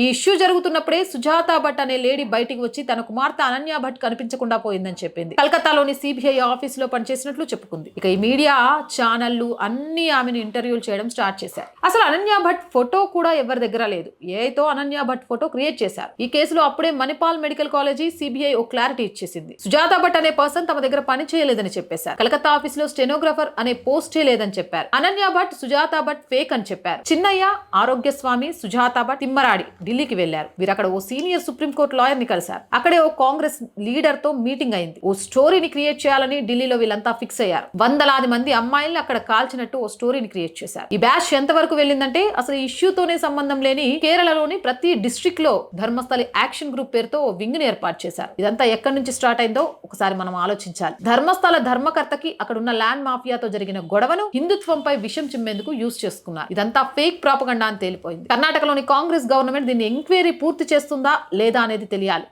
ఈ ఇష్యూ జరుగుతున్నప్పుడే సుజాత భట్ అనే లేడీ బయటికి వచ్చి తన కుమార్తె అనన్య భట్ కనిపించకుండా పోయిందని చెప్పింది. కలకత్తాలోని సిబిఐ ఆఫీస్లో పనిచేసినట్లు చెప్పుకుంది. ఇక ఈ మీడియా ఛానళ్ళు అన్ని ఆమెను ఇంటర్వ్యూలు చేయడం స్టార్ట్ చేశారు అసలు అనన్య భట్ ఫోటో కూడా ఎవరి దగ్గర లేదు. ఏతో అనన్య భట్ ఫోటో క్రియేట్ చేశారు. ఈ కేసులో అప్పుడే మణిపాల్ మెడికల్ కాలేజీ సిబిఐ ఓ క్లారిటీ ఇచ్చేసింది. సుజాత భట్ అనే పర్సన్ తమ దగ్గర పని చేయలేదని చెప్పేశారు. కలకత్తా ఆఫీస్లో స్టెనోగ్రాఫర్ అనే పోస్టే లేదని చెప్పారు. అనన్య భట్ సుజాత భట్ ఫేక్ అని చెప్పారు. చిన్నయ్య ఆరోగ్య స్వామి సుజాత భట్ తిమ్మరాడి ఢిల్లీకి వెళ్ళారు వీరు అక్కడ ఓ సీనియర్ సుప్రీంకోర్టు లాయర్ని కలిశారు. అక్కడే ఓ కాంగ్రెస్ లీడర్తో మీటింగ్ అయింది. ఓ స్టోరీని క్రియేట్ చేయాలని ఢిల్లీలో వీళ్ళంతా ఫిక్స్ అయ్యారు. వందలాది మంది అమ్మాయిల్ని అక్కడ కాల్చినట్టు ఓ స్టోరీని క్రియేట్ చేశారు. ఈ బ్యాచ్ ఎంతవరకు వెళ్ళిందంటే అసలు ఈ ఇష్యూతోనే సంబంధం లేని కేరళలోని ప్రతి డిస్ట్రిక్ట్లో ధర్మస్థలి యాక్షన్ గ్రూప్ పేరుతో ఓ వింగ్ని ఏర్పాటు చేశారు. ఇదంతా ఎక్కడి నుంచి స్టార్ట్ అయిందో ఒకసారి మనం ఆలోచించాలి. ధర్మస్థల ధర్మకర్తకి అక్కడ ఉన్న ల్యాండ్ మాఫియాతో జరిగిన గొడవను హిందుత్వంపై విషం చిమ్మేందుకు యూజ్ చేసుకున్నారు. ఇదంతా ఫేక్ ప్రాపగండా అని తేలిపోయింది. కర్ణాటకలోని కాంగ్రెస్ గవర్నమెంట్ దీనిని ఎంక్వైరీ పూర్తి చేస్తుందా లేదా అనేది తెలియాలి.